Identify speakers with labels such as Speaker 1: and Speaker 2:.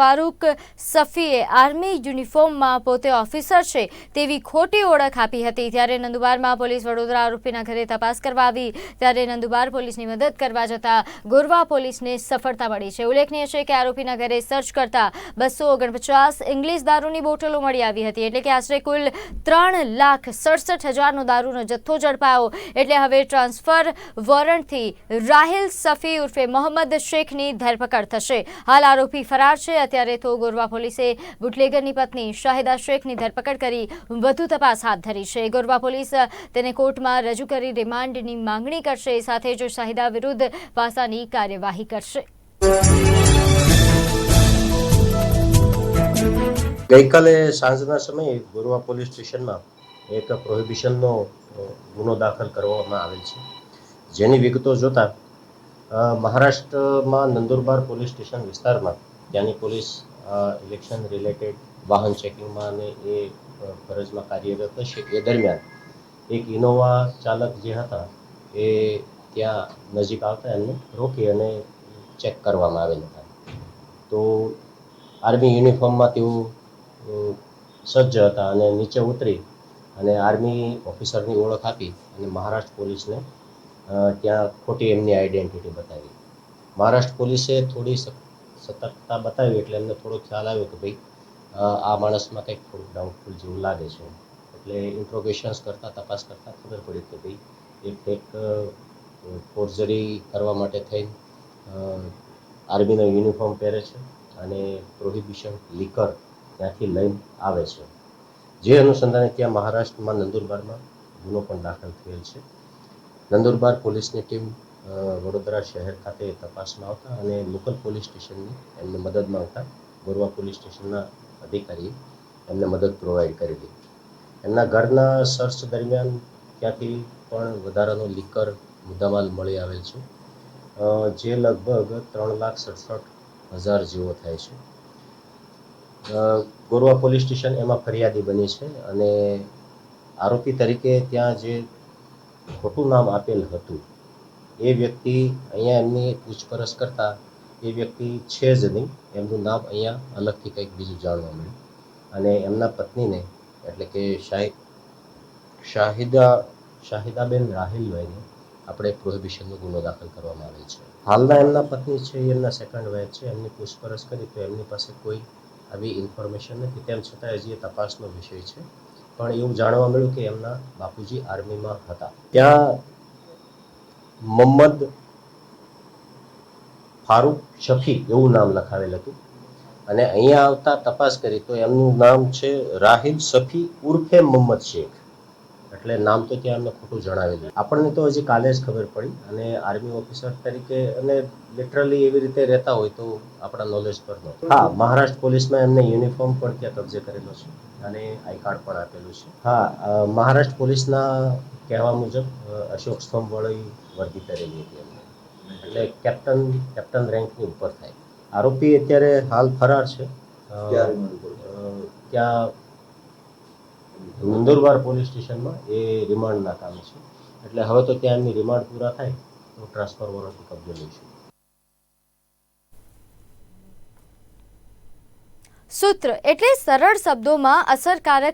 Speaker 1: Farooq સફીએ army યુનિફોર્મમાં પોતે officer છે તેવી ખોટી ઓળખ આપી હતી. ત્યારે નંદુબારમાં પોલીસ વડોદરા આરોપીના ઘરે તપાસ કરવા આવી. ત્યારે નંદુબાર પોલીસની મદદ કરવા જતાં ગોરવા પોલીસને સફળતા મળી છે. ઉલ્લેખનીય છે કે આરોપીના ઘરે સર્ચ કરતા બસો ઓગણપચાસ ઇંગ્લિશ દારૂની બોટલો મળી આવી હતી. એટલે કે આશરે કુલ ત્રણ લાખ સડસઠ હજારનો દારૂનો જથ્થો ઝડપાયો. એટલે હવે ટ્રાન્સફર વોરંટથી રાહિલ સફી ઉર્ફે મોહમ્મદ શેખની ધરપકડ થશે. હાલ આરોપી ફરાર છે. અત્યારે તો ગોરવા પોલીસે બુટલેગરની પત્ની શાહિદા શેખની ધરપકડ કરી વધુ તપાસ હાથ ધરી છે. ગોરવા પોલીસ તેને કોર્ટમાં રજૂ કરી રિમાન્ડની માંગણી કરશે. સાથે જ શાહિદા વિરુદ્ધ પાસાની કાર્યવાહી કરશે.
Speaker 2: ગઈકાલે સાંજના સમયે ગોરવા પોલીસ સ્ટેશનમાં એક પ્રોહિબિશનનો ગુનો દાખલ કરવામાં આવેલ છે. જેની વિગતો જોતા મહારાષ્ટ્રમાં નંદુરબાર પોલીસ સ્ટેશન વિસ્તારમાં ત્યાંની પોલીસ ઇલેક્શન રિલેટેડ વાહન ચેકિંગમાં અને એ ફરજમાં કાર્યરત હશે. એ દરમિયાન એક ઇનોવા ચાલક જે હતા, એ ત્યાં નજીક આવતા એમને રોકી અને ચેક કરવામાં આવેલ હતા. તો આર્મી યુનિફોર્મમાં તેઓ સજ્જ હતા અને નીચે ઉતરી અને આર્મી ઓફિસરની ઓળખ આપી અને મહારાષ્ટ્ર પોલીસને ત્યાં ખોટી એમની આઈડેન્ટિટી બતાવી. મહારાષ્ટ્ર પોલીસે થોડી સતર્કતા બતાવી એટલે એમને થોડો ખ્યાલ આવ્યો કે ભાઈ આ માણસમાં કંઈક થોડુંક ડાઉટફુલ જેવું લાગે છે. એટલે ઇન્ટ્રોગેશન્સ કરતાં, તપાસ કરતાં ખબર પડી કે ભાઈ, એ ફેક ફોર્જરી કરવા માટે થઈ આર્મીનો યુનિફોર્મ પહેરે છે અને પ્રોહિબિશન લીકર ત્યાંથી લઈને આવે છે. જે અનુસંધાને ત્યાં મહારાષ્ટ્રમાં નંદુરબારમાં ગુનો પણ દાખલ થયેલ છે. નંદુરબાર પોલીસની ટીમ વડોદરા શહેર ખાતે તપાસમાં આવતા અને લોકલ પોલીસ સ્ટેશનની એમને મદદ માંગતા ગોરવા પોલીસ સ્ટેશનના અધિકારીએ એમને મદદ પ્રોવાઈડ કરેલી. એમના ઘરના સર્ચ દરમિયાન ત્યાંથી પણ વધારાનો લીકર મુદ્દામાલ મળી આવેલ છે. જે લગભગ ત્રણ લાખ સડસઠ હજાર જેવો થાય છે. ગોરવા પોલીસ સ્ટેશન એમાં ફરિયાદી બની છે અને આરોપી તરીકે ત્યાં જે ખોટું નામ આપેલ હતું એ વ્યક્તિ અહીંયા એમની પૂછપરછ કરતા એ વ્યક્તિ છે જ નહીં. એમનું નામ અહીંયા અલગથી કંઈક બીજું જાણવા મળ્યું. અને એમના પત્નીને એટલે કે શાહિદ શાહિદા, શાહિદાબેન રાહિલભાઈને આપણે પ્રોહિબિશનનો ગુનો દાખલ કરવામાં આવે છે. હાલના એમના પત્ની છે એમના સેકન્ડ વાઇફ છે. એમની પૂછપરછ કરી તો એમની પાસે કોઈ આવી ઇન્ફોર્મેશન નથી. તેમ છતાં હજી એ તપાસનો વિષય છે. પણ એવું જાણવા મળ્યું કે એમના બાપુજી આર્મીમાં હતા. ત્યાં મોહમ્મદ ફારૂક શફી એવું નામ લખાવેલ હતું. અને અહીંયા આવતા તપાસ કરી તો એમનું નામ છે રાહિબ શફી ઉર્ફે મોહમ્મદ શેખ. એટલે નામ તો ત્યાં અમને ખોટું જણાવેલું આપણને તો હજી કાલે જ ખબર પડી અને આર્મી ઓફિસર તરીકે અને લિટરલી એવી રીતે રહેતા હોય તો આપણા નોલેજ પર ન. હા, મહારાષ્ટ્ર પોલીસમાં એમને યુનિફોર્મ પણ ત્યાં કબજે કરેલો છે અને આઈ કાર્ડ પણ આપેલું છે. હા મહારાષ્ટ્ર પોલીસના કહેવા મુજબ અશોક સ્તંભવાળી વર્દી કરેલી હતી એમને. એટલે કેપ્ટન કેપ્ટન રેન્કની ઉપર થાય. આરોપી અત્યારે હાલ ફરાર છે. ત્યાં નંદુરબાર પોલીસ સ્ટેશનમાં એ રિમાન્ડના કામે છે. એટલે હવે તો ત્યાં એમની રિમાન્ડ પૂરા થાય તો ટ્રાન્સફર વોરંટથી કબજો લઈશું.
Speaker 1: સૂત્ર એટલે સરળ શબ્દોમાં અસરકારક